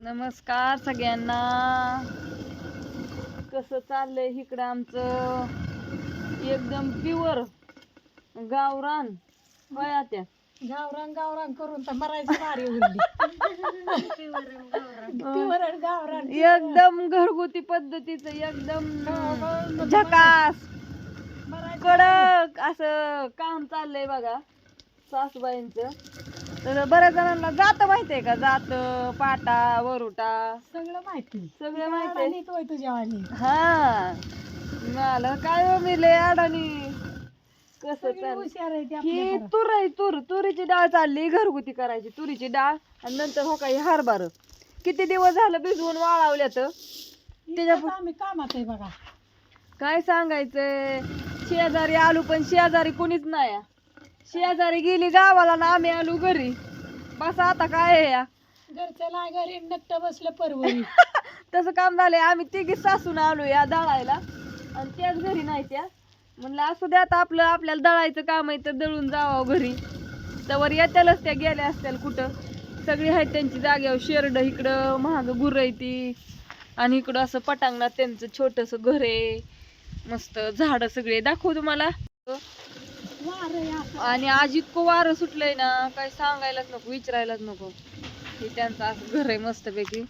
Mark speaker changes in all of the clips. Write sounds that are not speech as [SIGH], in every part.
Speaker 1: नमस्कार सगळ्यांना. कसं चाललंय इकडं आमचं? एकदम प्युअर गावरान. होय आत्या
Speaker 2: गावरान गावरान करून तर मरायची वारी उरली पिवरण गावरान.
Speaker 1: एकदम घरगुती पद्धतीचं एकदम झकास. कडक असं काम चाललंय बघा. सासूबाईंचं. तर बऱ्याच जणांना जात माहितीये का? जात पाटा वरुटा.
Speaker 2: सगळं माहिती.
Speaker 1: सगळे माहितीये
Speaker 2: नीट होय तुझ्या वाणी.
Speaker 1: हा. मला काय हो मी लय अडाणी. कसं ही. तूर आहे तूर. तुरीची डाळ चालली घरगुती करायची तुरीची डाळ. आणि नंतर हो काही हरभर. किती दिवस झालं भिजवून वाळवल्यात? त्याच्या
Speaker 2: आम्ही कामात आहे बघा.
Speaker 1: काय सांगायचंय? शेजारी आलो पण शेजारी कोणीच नाही. शेजारी गेली गावाला ना आम्ही आलो घरी. बस आता काय आहे या?
Speaker 2: घरच्या नाही घरी नट्ट बसलं परवरी. [LAUGHS]
Speaker 1: तसं काम झालंय. आम्ही तिघी सासून आलो या दळायला. आणि त्याच घरी नाही त्या. म्हणलं असू द्या आता आपलं आपल्याला दळायचं काम आहे तर दळून जावं घरी. तर येत्यालच त्या गेल्या असत्याल कुठं. सगळी आहेत त्यांची जागेवर. शेरड इकडं महाग गुर ती. आणि इकडं असं पटांगणात त्यांचं छोटस घर आहे. मस्त झाडं सगळे दाखवू तुम्हाला. आणि आज इतकं वारं सुटलंय ना काय सांगायलाच नको विचारायलाच नको. हे त्यांचं असं घर आहे मस्तपैकी.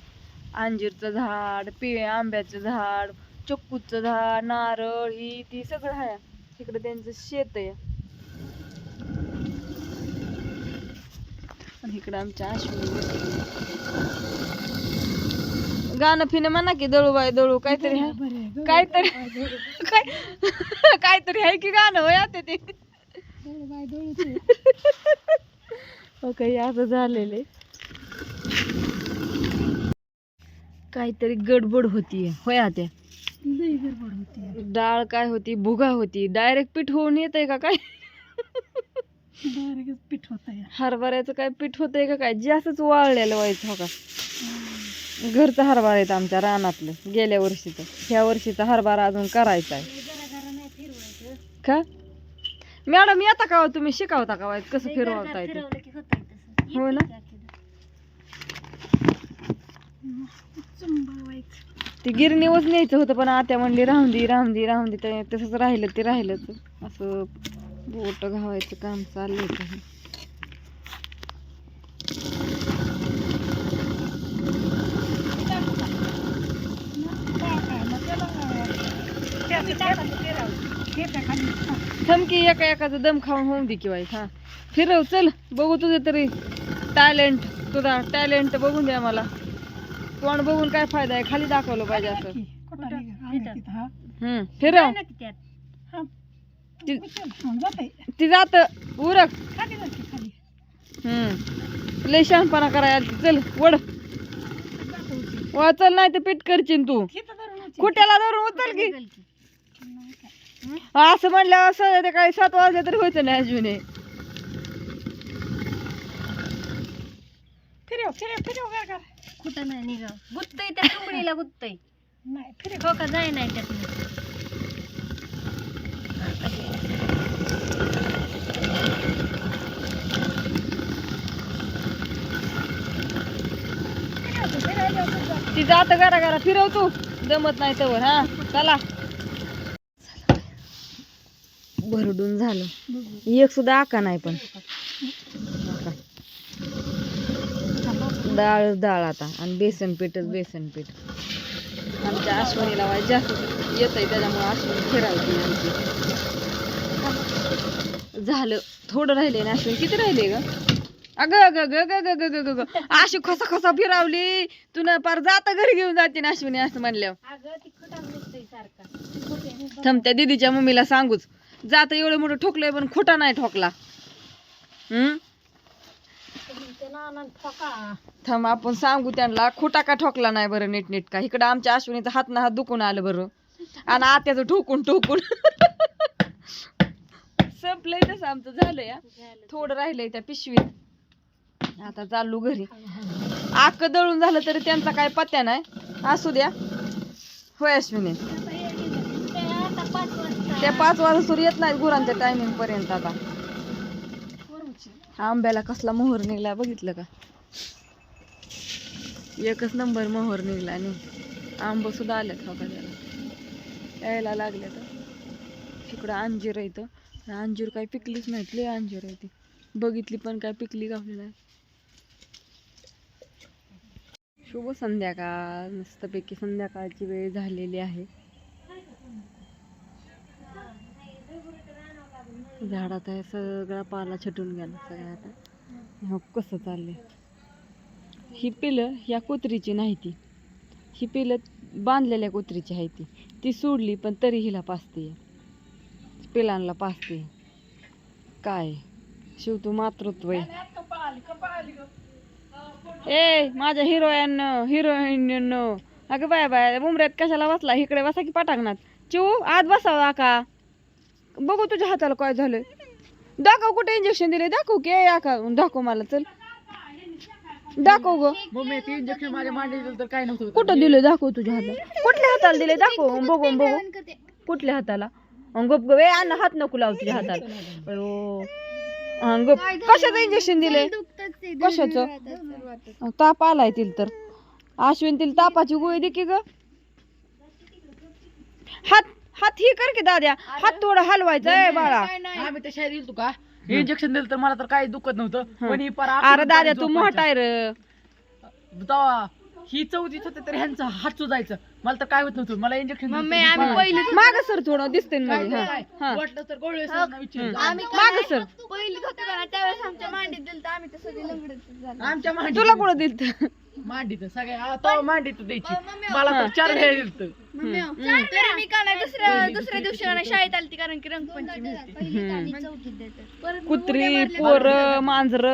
Speaker 1: अंजीरचं झाड पिळे आंब्याचं झाड चक्कूचं झाड नारळ ही ती सगळं आहे. तिकडे त्यांचं शेत आहे. आणि इकडं आमच्या बसली. गाणं फिनं म्हणा की दळू बाय दळू काहीतरी. काहीतरी [LAUGHS] [LAUGHS] काहीतरी आहे की गाणं होय आता ते? काही असं झालेले काहीतरी गडबड होती होय
Speaker 2: गडबड होती
Speaker 1: डाळ काय होती? भुगा होती. डायरेक्ट पीठ होऊन येतंय का काय?
Speaker 2: डायरेक्ट पीठ होत आहे
Speaker 1: हरभऱ्याचं काय पीठ होतंय का काय? जास्तच वाळलेलं व्हायचं हो का? घरचा हरभरा आहे आमच्या रानातलं गेल्या वर्षीचं ह्या वर्षीचा हरभरा अजून करायचा आहे. का? मॅडम येता का हो तुम्ही? शिकवता का वाईट कसं फिरवता येते हो ना? ती गिरणीवरच न्यायचं होतं पण आत्या म्हणली राहून दे राहून दे राहून दे. ते तसंच राहिलं ते राहिलंच. असं बोट घावायचं काम चाललंय का थमकी एका एकाचं दम खाऊन होऊन दे किंवा हा. फिरव चल बघू तुझे तरी टॅलेंट तुझा टॅलेंट बघून द्या मला. तोंड बघून काय फायदा आहे? खाली दाखवलं पाहिजे असं. फिरव. ती- जात. उरक. हम्म. लय शहाणपणा करायला चल वड वा चल नाही तर पीठ करशील तू. कुट्याला धरून उचल. की? असं ते काही सात वाजले तरी व्हायचं नाही अजून.
Speaker 2: फिरव फिरव फिरव कर कर
Speaker 3: कुठं नाही निघाव. गुत्तय त्या टुकडीला गुत्तय.
Speaker 2: नाही फिरव.
Speaker 3: हो का जाय नाही त्यात
Speaker 2: तू,
Speaker 1: जात घरा घरा फिरव तू. जमत नाही तर हा. चला. भरडून झालं. एक सुद्धा आका नाही पण. डाळ डाळ आता. आणि बेसन पीठच बेसन पीठ. आमच्या अश्वनीला वाय जास्त येत आहे त्याच्यामुळे अश्विनी फिरायची आमची. झालं. थोडं राहिले ना अश्विनी किती राहिले ग? अगं अगं ग ग ग ग ग ग. अशी खोसा खोसा फिरावली. तुला पार जाता घरी घेऊन जाते ना अश्विनी असं म्हणल्यावर.
Speaker 3: ती
Speaker 1: थांब त्या दीदीच्या मम्मीला सांगूच. जात एवढं मोठं ठोकलंय पण खोटा नाही ठोकला. हम्म? थांब आपण सांगू त्यांना खोटा का ठोकला नाही बरं नीट नीट का? इकडं आमच्या अश्विनीचा हात ना हात दुखून आलं बरं. आणि आत्याचं ठोकून ठोकून. संपलंय तसं आमचं झालं या थोडं राहिलंय त्या पिशवीत. आता चालू घरी. आक दळून झालं तरी त्यांचा काय पत्त्या नाही. असू द्या. होय अश्विनी. त्या पाच वाजता येत नाहीत गुरांच्या टायमिंग पर्यंत आता. आंब्याला कसला मोहर निघला बघितलं का? एकच नंबर मोहर निघला आणि आंब सुद्धा आल्यात हो त्याला यायला लागल्या तर इकडं अंजीर आहे अंजीर काय पिकलीच नाहीत लय अंजीर आहे ती. बघितली पण काय पिकली गावली नाही शुभ संध्याकाळ. मस्तपैकी संध्याकाळची वेळ झालेली आहे. झाडात आहे सगळा पाला छटून गेला सगळा आता. हो कसं चाललंय? ही पिलं या कुत्रीची नाही ती. ही पिलं बांधलेल्या कुत्रीची आहे ती. ती सोडली पण तरी हिला पाचते पिलांना पाचते काय? शिव तू मातृत्व आहे. ए माझ्या हिरोईन हिरोईन अगं बाय बाय उमऱ्यात कशाला बसला? इकडे बसा की पाटांगणात. चिऊ आत बसावा का बघू तुझ्या हाताला काय झालंय. दाखव कुठे इंजेक्शन दिले दाखव की ए, आका दाखव मला चल. दाखव ग.
Speaker 2: मम्मी ते इंजेक्शन माझ्या मांडी दिलं तर काय नव्हतं
Speaker 1: कुठं दिले दाखव तुझ्या हाताला. कुठल्या हाताला दिले दाखव बघू बघू. कुठल्या हाताला? गप गप ए अन्न हात नको लावू तुझ्या हाताला. गप. कशाचं इंजेक्शन दिले कशाचं? ताप आलाय तिला तर. अश्विन तिला तापाची गोळी दे की ग. हात हात ही कर की दाद्या. हात थोडं हलवायचा आहे बाळा.
Speaker 2: आम्ही त्या शाळेत गेलतो का? इंजेक्शन दिलं तर मला तर काही दुखत नव्हतं. पण ही पार
Speaker 1: अरे दाद्या तू. मोठा आहे र.
Speaker 2: ही चौथीत होते तर ह्यांचं हात सुजायचं. मला तर काय होत नव्हतं. मला इंजेक्शन
Speaker 1: माग सर थोडं दिसते हा हा.
Speaker 2: वाटलं तर गोळी सरांना विचारायचं.
Speaker 1: माग सर.
Speaker 2: आमच्या मांडीत
Speaker 1: तुला कुठं दिलत?
Speaker 2: मांडीत सगळ्या आ, तेव्हा मांडीत द्यायची. मला तर चार वेळ दिलत
Speaker 3: दुसऱ्या दिवशी शाळेत आली कारण की रंगपंचमी
Speaker 1: कुत्री पोर मांजर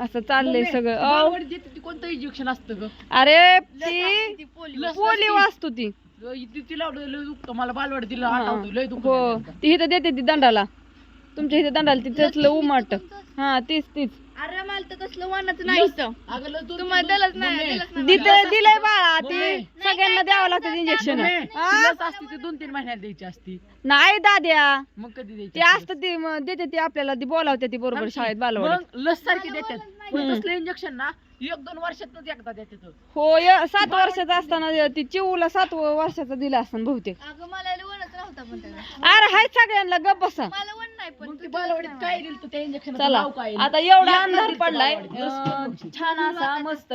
Speaker 1: असं चाललंय सगळं. अहो,
Speaker 2: बालवाडीत देते ती कोणतं इंजेक्शन असतं ग?
Speaker 1: अरे ती पोली वाचतो ती.
Speaker 2: ती- तिला लय दुखतं. मला बालवाडी दिलं
Speaker 1: हा.
Speaker 2: आठवतं लय दुखत
Speaker 1: हो. ती इथं देते ती दंडाला. तुमच्या इथे दंडाला ती तसलं उमाट. हा तीच तीच.
Speaker 3: अरे मला तर वानाचं नाही
Speaker 2: अगं लय दुखतं.
Speaker 3: तुम्हाला दिलंच नाही दिलंच
Speaker 1: दिलंय बाळा ती
Speaker 2: मम्मी.
Speaker 1: सगळ्यांना द्यावं लागतं इंजेक्शन
Speaker 2: असती ती दोन तीन महिन्यात द्यायची असती.
Speaker 1: नाही दाद्या.
Speaker 2: मग कधी द्यायची
Speaker 1: ते असतं ती म- देते ती आपल्याला ती बोलावते ती बरोबर शाळेत बालवाडी
Speaker 2: मग लस सारखी देतात.
Speaker 1: हम्म.
Speaker 2: तसलं इंजेक्शन ना? एक दोन वर्षातच एकदा देतात
Speaker 1: हो य- सात वर्षाचा असताना ती चिवला सात वर्षाचा दिला असताना बहुतेक.
Speaker 3: अगं मला वनच नव्हता पण त्याला.
Speaker 1: अरे हाय सगळ्यांना गप बसा.
Speaker 3: मला वन नाही पण
Speaker 2: मग ती बालवाडीत काय दिलं तर त्या इंजेक्शन
Speaker 1: चला आता एवढा अंधार पडलाय. अं, छान असा मस्त.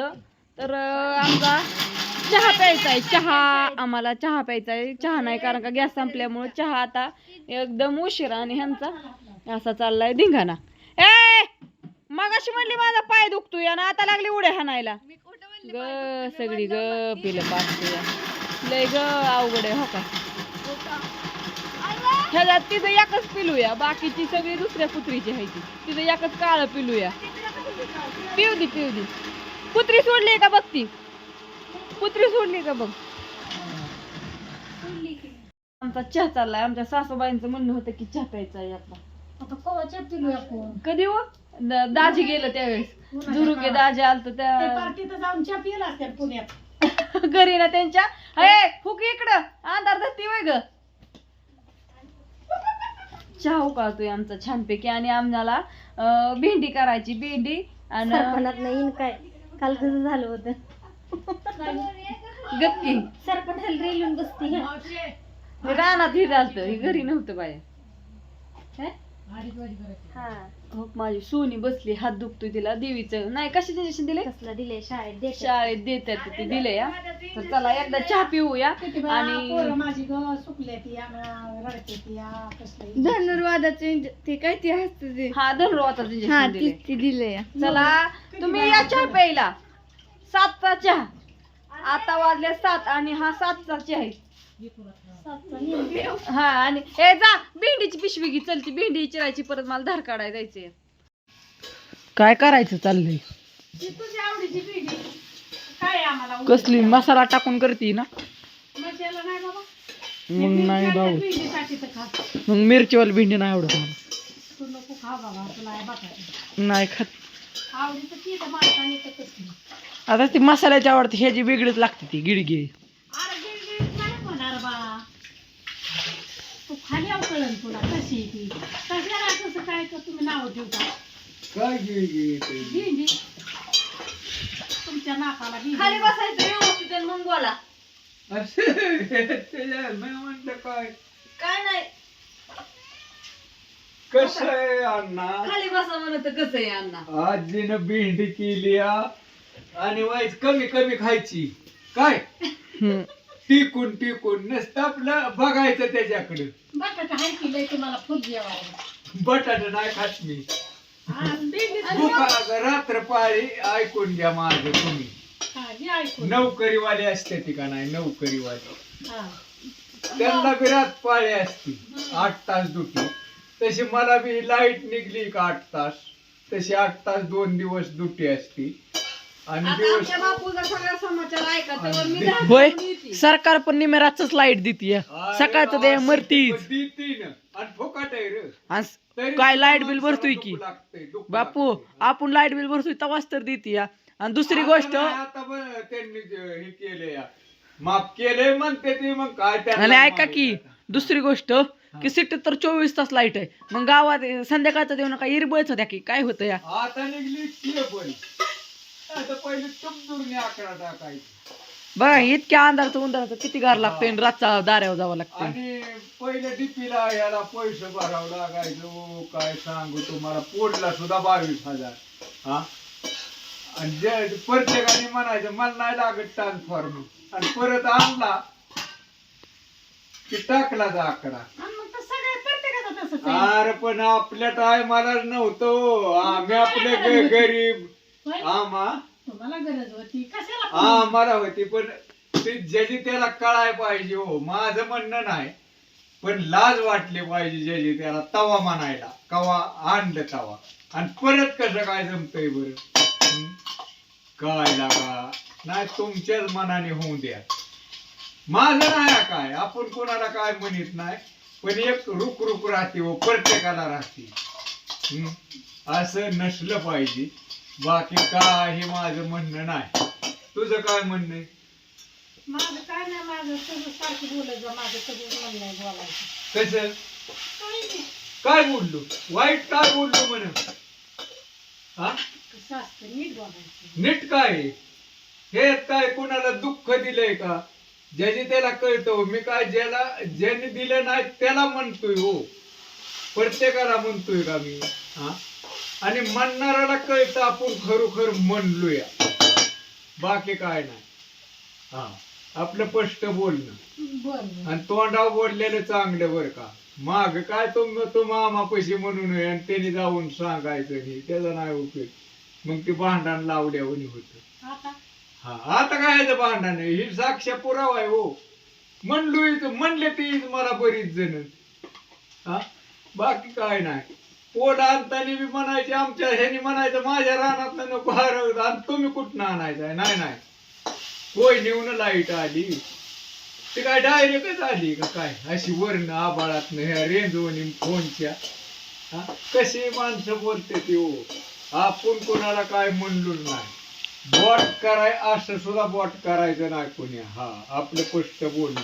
Speaker 1: तर अं, आमचा चहा प्यायचा आहे. चहा आम्हाला चहा प्यायचा आहे. चहा नाही कारण का गॅस संपल्यामुळे चहा आता एकदम उशिरा आणि ह्यांचा असा चाललाय धिंगाणा. ए मगाशी म्हणली माझा पाय दुखतोय आणि आता लागली उड्या हाणायला.
Speaker 3: मी कुठं म्हणले
Speaker 1: ग सगळी ग पिलं पाचतोय लय ग अवघड आहे हो का? ह्याच्यात तिथं एकच पिलूया बाकीची सगळी दुसऱ्या कुत्रीची आहे ती. तिथं एकच काळं पिलूया. पिऊ दे पिऊ दे. कुत्री सोडली का बघ ती? कुत्री सोडली का बघ? आमचा चहा चाललाय. आमच्या सासूबाईंचं म्हणणं होतं की चहा प्यायचा आहे आता.
Speaker 2: आता आपण?
Speaker 1: कधी हो? द- दाजी गेलं त्यावेळेस. झुरुके दाजी आलत त्या
Speaker 2: पार्टीत जाऊन चहा पिला असत्या पुण्यात. [LAUGHS]
Speaker 1: घरी ना त्यांच्या. अरे फुक इकडं. अंधार धरती वय ग. चहा उकाळतोय आमचा छानपैकी आणि आम्हाला अं, भेंडी करायची भेंडी आणि
Speaker 3: नाही काय? काल कसं झालं होतं.
Speaker 1: गप्पी.
Speaker 3: सरपणाला रेलून बसती.
Speaker 1: रानात हे झालतं हे घरी नव्हतं बाया हे? माझी सोनी बसली हात दुखतोय तिला देवीचं. नाही कशाचे इंजेक्शन दिले
Speaker 3: कसला दिले शाळेत
Speaker 1: शाळेत देतात ते दिले या तर चला एकदा चहा पिऊया आणि
Speaker 2: माझी ग सुकल्या ती रडते ती कसलं
Speaker 3: धनुर्वादाचे ते काय ते असतं ते?
Speaker 1: हा धनुर्वाताचं
Speaker 3: हा
Speaker 1: इंजेक्शन दिले
Speaker 3: तीच ती दिले
Speaker 1: चला तुम्ही या चहा प्यायला. सातचा चहा. आता वाजले सात आणि हा सातचा चहा आहे. हा आणि ए जा भेंडीची पिशवी घे चलती भेंडी चिरायची परत मला धार काढाय जायचंय.
Speaker 2: काय करायचं चाललंय? कसली मसाला टाकून करते ना? मग नाही भाऊ. मग मिरचीवाली भेंडी नाही आवडत मला. नाही खात. आता ती मसाल्याची आवडते ह्याची वेगळीच लागते ती गिडगी.
Speaker 3: तुमच्या नाकाला
Speaker 1: खाली बसायचं व्यवस्थित आणि मग बोला.
Speaker 4: मी म्हणलं काय?
Speaker 1: काय नाही.
Speaker 4: कसं आहे अण्णा?
Speaker 1: खाली बसा म्हणत कसं आहे अण्णा?
Speaker 4: आजीनं भेंडी केली आ. आणि वाईच कमी कमी खायची. काय? टिकून टिकून नसतं आपलं बघायचं त्याच्याकडे.
Speaker 3: बटाटा हाय की लय तुम्हाला फुल जेवायला
Speaker 4: बटाटा नाही खात मी.
Speaker 3: आणि भेंडी
Speaker 4: दुका रात्र पाळी ऐकून घ्या माझं तुम्ही.
Speaker 3: हा, हे ऐकून
Speaker 4: नोकरीवाले असते ती का नाही? नोकरीवाले.
Speaker 3: हा.
Speaker 4: त्यांना बी रात पाळी असती. आठ तास ड्युटी. तशी मला बी लाइट निघली का आठ तास? तशी आठ तास दोन दिवस ड्युटी असती. आणि
Speaker 1: आता
Speaker 4: दिवस
Speaker 1: आमच्या बापूचा सगळा समाचार ऐका तर मी
Speaker 4: आणि-
Speaker 2: होय. सरकार पण निमेराच लाइट देते सकाळचं ते मरतीच.
Speaker 4: देतीन. आणि फुकट आहे रे.
Speaker 2: आणि
Speaker 4: तरी
Speaker 2: काय लाइट बिल
Speaker 4: माणसाला
Speaker 2: भरतोय
Speaker 4: दुःख
Speaker 2: की?
Speaker 4: लागतंय, दुःख
Speaker 2: बापू
Speaker 4: लागतंय.
Speaker 2: आपण लाइट बिल भरतोय तवाच तर देते या आणि दुसरी
Speaker 4: आता
Speaker 2: गोष्ट
Speaker 4: नाही, आता बरं त्यांनी जे हे केले माफ केले म्हणते ते मग काय त्यांना
Speaker 2: आणि ऐका की
Speaker 4: आता.
Speaker 2: दुसरी गोष्ट की सिटीत तर चोवीस तास लाइट आहे. मग गावात संध्याकाळचं देऊ नका इरबळच होत्या की काय होतं या?
Speaker 4: आता निघली आता पहिले आकडा टाकायचा.
Speaker 2: बघा इतक्या अंधाराचं उंदराचं किती गार लागतंय आणि रातचा दाऱ्यावर जावं लागतंय.
Speaker 4: आणि पहिले डीपीला याला पैसे भरावं लागायचं. ओ, काय सांगू तुम्हाला? पोटला सुद्धा बावीस हजार. हा? आणि जे प्रत्येकाने म्हणायचं मला नाही लागत ट्रान्सफॉर्म आणि परत आणला की टाकला जा आकडा
Speaker 3: आणि मग तर सगळ्या प्रत्येकाचं तसंच आहे.
Speaker 4: अरे पण आपल्या टायमाला नव्हतो. आम्ही आपले ग- गरीब
Speaker 3: होय?
Speaker 4: आम्हा
Speaker 3: तुम्हाला गरज होती. कशाला
Speaker 4: हा मला होती पण ते ज्याची त्याला कळाय पाहिजे हो. माझं म्हणणं नाही पण लाज वाटली पाहिजे ज्याची त्याला तवा म्हणायला. कवा आणलं तवा. आणि परत कसं काय जमतंय बरं? हं? काय लागा? नाही तुमच्याच मनाने होऊ द्या. माझं नाही काय? आपण कोणाला काय म्हणत नाही पण एक रुक रुक राहते हो प्रत्येकाला राहते. हं? असं नसलं पाहिजे. बाकी काही माझं म्हणणं नाही. तुझं काय म्हणणं आहे?
Speaker 3: माझं काय नाही माझं सगळं सारखं बोलायचं माझं सगळं म्हणणं आहे बोलायचं.
Speaker 4: कसं?
Speaker 3: काही नाही.
Speaker 4: काय बोललो? वाईट काय बोललो म्हण? हा?
Speaker 3: कसं असतं नीट बोलायचं.
Speaker 4: नीट काय आहे? हे काय कोणाला दुःख दिलंय का? ज्याची त्याला कळतं हो. मी काय ज्याला ज्याने दिलं नाही त्याला म्हणतोय हो. प्रत्येकाला म्हणतोय का मी? हा? आणि म्हणणाऱ्याला कळतं आपण खरोखर म्हणलोय. बाकी काय नाही. हा आपलं स्पष्ट बोलणं. आणि तोंडावर बोललेलं चांगलं बरं का. माग काय तुम तो मामा पैसे म्हणून आणि त्याने जाऊन सांगायचं नाही. त्याचा नाही उपयोग. मग ते भांडण लावल्यावर होत. हा आता काय याचं भांडण? ही साक्ष पुरावा आहे हो. म्हणलोय तर- म्हणले ते मला बरीच जण. हा बाकी काय नाही. पोट आणताना बी म्हणायचे आमच्या ह्यानी म्हणायचं माझ्या रानात नको हरवत आणि तुम्ही कुठनं आणायचं नाही नाही. होय नेऊन लाइट आली. ते काय डायरेक्टच आली का काय? अशी वर्ण आबाळात ह्या रेंजवणी फोनच्या. हा कशी माणसं बोलते ती हो? आपण कोणाला काय म्हणलोच नाही. बॉट कराय असं सुद्धा बॉट करायचं नाही कोणी. हा आपलं स्पष्ट बोलणं.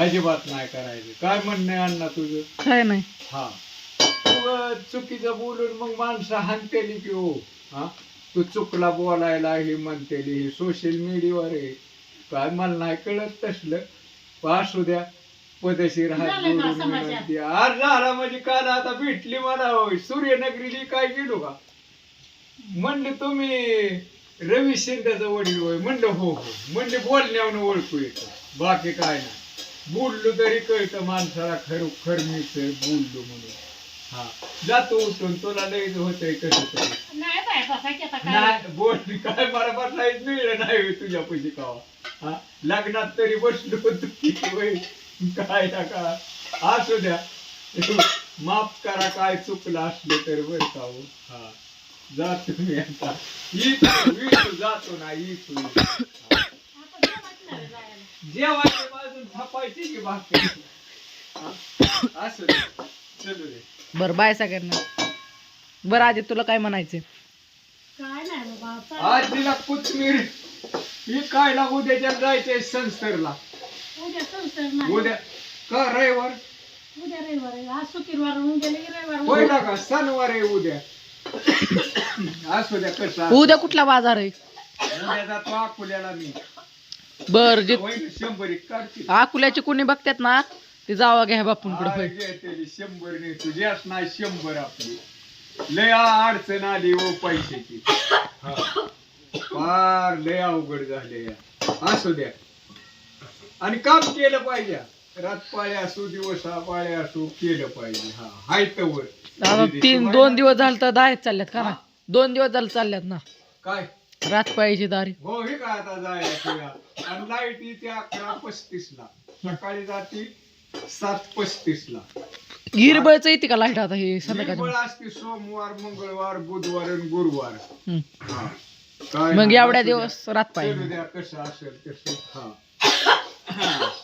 Speaker 4: अजिबात नाही करायचं. काय म्हणणं अण्णा तुझं?
Speaker 2: काय नाही.
Speaker 4: हा. तू चुकीचं बोलून मग माणसं हानतेली की हो हा? तू चुकला बोलायला हे म्हणतेली हे सोशल मीडियावर आहे. काय मला नाही कळत तसलं. असू द्या पदशीर हात
Speaker 3: झालं का
Speaker 4: जोडून
Speaker 3: समाचार?
Speaker 4: विनंती. आज झाला म्हणजे काल आता भेटली मला होय. सूर्यनगरीली काय गेलो का? म्हणले तुम्ही रवी शिंदेचा वडील होय. म्हणलं हो हो. म्हणले बोलण्यावर ओळखू येतं. बाकी काय नाही. बोललो तरी कळतं माणसाला खरोखर मी तर बोललो म्हणून. हा. जातो उठून तुला लय होतंय कसं तरी.
Speaker 3: नाही बाय बसा की आता काय?
Speaker 4: नाही बोल काय मला बसायच मिळलं नाही तुझ्या पैसे कावा. हा लग्नात तरी बसलो होतो की होय काय ना का असू द्या. माफ करा काय चुकलं असलं तर बरं का हो. हा. जातो मी आता. येतो येतो जातो ना येतो हा.
Speaker 3: आता जमत नाही जायला.
Speaker 4: जेवायच्या बाजून थापायची की भाकरी? हा? असू दे चलू दे.
Speaker 2: बरं बाय सगळ्यांना. बरं आधी तुला काय म्हणायचं
Speaker 3: काय नाही बाबा.
Speaker 4: आज तिला कोथमीर. ही काय लागू उद्याच्या जायचंय संस्थरला
Speaker 3: उद्या संसार नाही.
Speaker 4: उद्या का रविवार?
Speaker 3: उद्या रविवार आहे. आज शुक्रवार रविवार
Speaker 4: का? सणवार आहे उद्या. असू द्या कसं
Speaker 2: उद्या कुठला बाजार आहे?
Speaker 4: उद्या जातो अकोल्याला मी.
Speaker 2: बर जे
Speaker 4: होईल शंभर एक काढतील
Speaker 2: अकुल्याचे कोणी बघतात ना ते जावा घ्या बापूंकडे
Speaker 4: हाय. शंभर नाही तुझ्याच नाही शंभर आपली. लय अडचण आली ओ पैशाची. हा. फार लय अवघड झाले असू द्या. आणि काम केलं पाहिजे. रातपाळ्या असो दिवसा पाळ्या असो केलं पाहिजे. हा हाय तवर
Speaker 2: आता तीन दोन दिवस झाले तर दारीत चालल्यात का ना?
Speaker 4: हा?
Speaker 2: दोन दिवस झाले चालल्यात ना?
Speaker 4: काय?
Speaker 2: रात पाहिजे दारी.
Speaker 4: हो हे काय आता जायला आणि लाइट येते अकरा पस्तीस ला सकाळी जाते सात पस्तीस ला
Speaker 2: गिरबळच येते का लाइट आता हे
Speaker 4: निर्बळ
Speaker 2: संध्याकाळच्या
Speaker 4: असते सोमवार मंगळवार बुधवार आणि गुरुवार. हा. काय
Speaker 2: मग एवढ्या. दिवस रात
Speaker 4: चलू
Speaker 2: पाहिजे
Speaker 4: द्या कसं असेल तसं हा [LAUGHS]